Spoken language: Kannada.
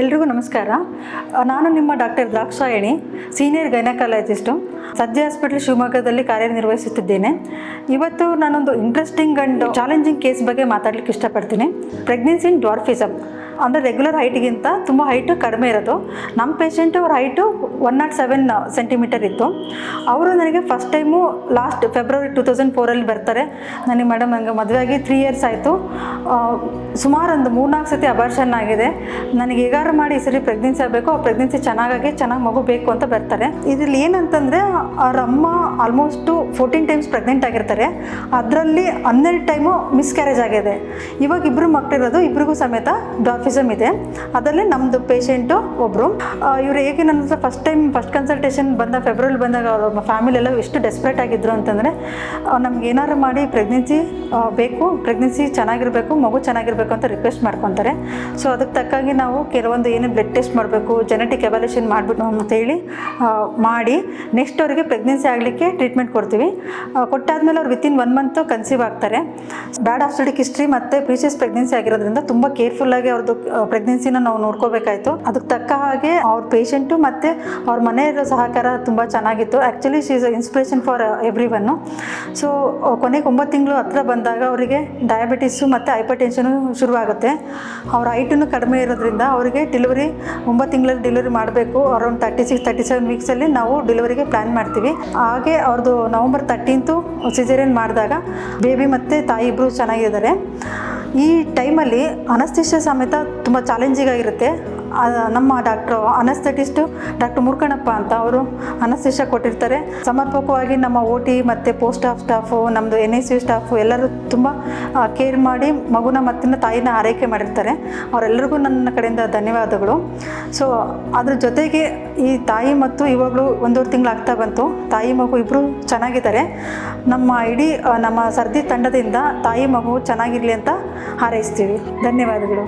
ಎಲ್ರಿಗೂ ನಮಸ್ಕಾರ. ನಾನು ನಿಮ್ಮ ಡಾಕ್ಟರ್ ದ್ರಾಕ್ಷಾಯಣಿ ಸೀನಿಯರ್ ಗೈನಕಾಲಜಿಸ್ಟು. ಸದ್ಯ ಹಾಸ್ಪಿಟಲ್ ಶಿವಮೊಗ್ಗದಲ್ಲಿ ಕಾರ್ಯನಿರ್ವಹಿಸುತ್ತಿದ್ದೇನೆ. ಇವತ್ತು ನಾನೊಂದು ಇಂಟ್ರೆಸ್ಟಿಂಗ್ ಆ್ಯಂಡ್ ಚಾಲೆಂಜಿಂಗ್ ಕೇಸ್ ಬಗ್ಗೆ ಮಾತಾಡ್ಲಿಕ್ಕೆ ಇಷ್ಟಪಡ್ತೀನಿ. ಪ್ರೆಗ್ನೆನ್ಸಿ ಇನ್ ಡ್ವಾರ್ಫಿಸಮ್ ಅಂದರೆ ರೆಗ್ಯುಲರ್ ಹೈಟಿಗಿಂತ ತುಂಬ ಹೈಟು ಕಡಿಮೆ ಇರೋದು. ನಮ್ಮ ಪೇಷೆಂಟು ಅವ್ರ height one naught seven centimetre ಇತ್ತು. ಅವರು ನನಗೆ first time last February two thousand ಫೋರಲ್ಲಿ ಬರ್ತಾರೆ. ನನಗೆ ಮೇಡಮ್ ನನಗೆ ಮದುವೆ ಆಗಿ ತ್ರೀ ಇಯರ್ಸ್ ಆಯಿತು. ಸುಮಾರು ಒಂದು ಮೂರ್ನಾಲ್ಕು ಸತಿ ಅಬಾರ್ಷನ್ ಆಗಿದೆ. ನನಗೆ ಹೇಗಾರು ಮಾಡಿ ಈ ಸರಿ ಪ್ರೆಗ್ನೆನ್ಸಿ ಆಗಬೇಕು. ಆ ಪ್ರೆಗ್ನೆನ್ಸಿ ಚೆನ್ನಾಗಾಗಿ ಚೆನ್ನಾಗಿ ಮಗು ಬೇಕು ಅಂತ ಬರ್ತಾರೆ. ಇದರಲ್ಲಿ ಏನಂತಂದರೆ, ಅವ್ರ ಅಮ್ಮ ಆಲ್ಮೋಸ್ಟು ಫೋರ್ಟೀನ್ ಟೈಮ್ಸ್ ಪ್ರೆಗ್ನೆಂಟ್ ಆಗಿರ್ತಾರೆ. ಅದರಲ್ಲಿ ಹನ್ನೆರಡು ಟೈಮು ಮಿಸ್ಕ್ಯಾರೇಜ್ ಆಗಿದೆ. ಇವಾಗ ಇಬ್ಬರು ಮಕ್ಕಳಿರೋದು ಇಬ್ಬರಿಗೂ ಸಮೇತ ಡಾರ್ಫಿಸಮ್ ಇದೆ. ಅದರಲ್ಲಿ ನಮ್ಮದು ಪೇಷೆಂಟು ಒಬ್ಬರು ಇವರು ಹೇಗೆ ನನ್ನ ಫಸ್ಟ್ ಟೈಮ್ ಫಸ್ಟ್ ಕನ್ಸಲ್ಟೇಷನ್ ಬಂದ ಫೆಬ್ರವರಿ ಬಂದಾಗ ಅವ್ರ ಫ್ಯಾಮಿಲಿ ಎಲ್ಲ ಎಷ್ಟು ಡೆಸ್ಪ್ರೇಟ್ ಆಗಿದ್ರು ಅಂತಂದರೆ ನಮ್ಗೆ ಏನಾದ್ರು ಮಾಡಿ ಪ್ರೆಗ್ನೆನ್ಸಿ ಬೇಕು ಪ್ರೆಗ್ನೆನ್ಸಿ ಚೆನ್ನಾಗಿರಬೇಕು, ಮಗು ಚೆನ್ನಾಗಿರಬೇಕು ಅಂತ ರಿಕ್ವೆಸ್ಟ್ ಮಾಡ್ಕೊತಾರೆ. ಸೊ ಅದಕ್ಕೆ ತಕ್ಕಾಗಿ ನಾವು ಕೆಲವೊಂದು ಏನೇ ಬ್ಲಡ್ ಟೆಸ್ಟ್ ಮಾಡಬೇಕು ಜೆನೆಟಿಕ್ ಎವಾಲ್ಯೂಷನ್ ಮಾಡಿಬಿಟ್ಟು ಅಂತೇಳಿ ಮಾಡಿ ನೆಕ್ಸ್ಟ್ ಅವರಿಗೆ ಪ್ರೆಗ್ನೆನ್ಸಿ ಆಗಲಿಕ್ಕೆ ಟ್ರೀಟ್ಮೆಂಟ್ ಕೊಡ್ತೀವಿ. ಕೊಟ್ಟಾದ್ಮೇಲೆ ಅವ್ರು ವಿತಿನ್ ಒನ್ ಮಂತು ಕನ್ಸೀವ್ ಆಗ್ತಾರೆ. ಬ್ಯಾಡ್ ಆಸ್ಟಡಿಕ್ ಹಿಸ್ಟ್ರಿ ಮತ್ತು ಪ್ರೀಸಿಯಸ್ ಪ್ರೆಗ್ನೆನ್ಸಿ ಆಗಿರೋದ್ರಿಂದ ತುಂಬ ಕೇರ್ಫುಲ್ಲಾಗಿ ಅವ್ರದ್ದು ಪ್ರೆಗ್ನೆನ್ಸಿನ ನಾವು ನೋಡ್ಕೋಬೇಕಾಯ್ತು. ಅದಕ್ಕೆ ತಕ್ಕ ಹಾಗೆ ಅವ್ರ ಪೇಷಂಟು ಮತ್ತು ಅವ್ರ ಮನೆಯವರ ಸಹಕಾರ ತುಂಬ ಚೆನ್ನಾಗಿತ್ತು. Actually she is inspiration for everyone so ಕೊನೆಗೆ ಒಂಬತ್ತು ತಿಂಗಳು ಹತ್ರ ಬಂದಾಗ ಅವರಿಗೆ ಡಯಾಬಿಟಿಸು ಮತ್ತು ಹೈಪರ್ ಟೆನ್ಷನು ಶುರುವಾಗುತ್ತೆ. ಅವ್ರ ಹೈಟನ್ನು ಕಡಿಮೆ ಇರೋದ್ರಿಂದ ಅವರಿಗೆ ಡೆಲಿವರಿ ಒಂಬತ್ತು ತಿಂಗಳಲ್ಲಿ ಡೆಲಿವರಿ ಮಾಡಬೇಕು. Around thirty six thirty seven ವೀಕ್ಸಲ್ಲಿ ನಾವು ಡೆಲಿವರಿಗೆ ಪ್ಲ್ಯಾನ್ ಮಾಡ್ತೀವಿ. ಹಾಗೆ ಅವ್ರದ್ದು ನವಂಬರ್ ತರ್ಟೀನ್ತು ಸಿಜೇರಿಯನ್ ಮಾಡಿದಾಗ ಬೇಬಿ ಮತ್ತು ತಾಯಿ ಇಬ್ಬರು ಚೆನ್ನಾಗಿದ್ದಾರೆ. ಈ ಟೈಮಲ್ಲಿ ಅನಸ್ತಿಷ್ಯ ಸಮೇತ ತುಂಬ ಚಾಲೆಂಜಿಂಗ್ ಆಗಿರುತ್ತೆ. ನಮ್ಮ ಡಾಕ್ಟ್ರು ಅನಸ್ಥೆಟಿಸ್ಟು ಡಾಕ್ಟರ್ ಮುರ್ಕಣಪ್ಪ ಅಂತ ಅವರು ಅನಸ್ಥೆಷ ಕೊಟ್ಟಿರ್ತಾರೆ. ಸಮರ್ಪಕವಾಗಿ ನಮ್ಮ ಓ ಟಿ ಮತ್ತು ಪೋಸ್ಟ್ ಆಫ್ ಸ್ಟಾಫು ನಮ್ಮದು ಎನ್ ಎಸ್ ಯು ಸ್ಟಾಫು ಎಲ್ಲರೂ ತುಂಬ ಕೇರ್ ಮಾಡಿ ಮಗುನ ಮತ್ತಿನ ತಾಯಿನ ಆರೈಕೆ ಮಾಡಿರ್ತಾರೆ. ಅವರೆಲ್ಲರಿಗೂ ನನ್ನ ಕಡೆಯಿಂದ ಧನ್ಯವಾದಗಳು. ಸೊ ಅದ್ರ ಜೊತೆಗೆ ಈ ತಾಯಿ ಮತ್ತು ಇವಾಗಲೂ ಒಂದೂವರೆ ತಿಂಗಳು ಆಗ್ತಾ ಬಂತು. ತಾಯಿ ಮಗು ಇಬ್ಬರು ಚೆನ್ನಾಗಿದ್ದಾರೆ. ನಮ್ಮ ಇಡೀ ನಮ್ಮ ಸರ್ದಿ ತಂಡದಿಂದ ತಾಯಿ ಮಗು ಚೆನ್ನಾಗಿರಲಿ ಅಂತ ಹಾರೈಸ್ತೀವಿ. ಧನ್ಯವಾದಗಳು.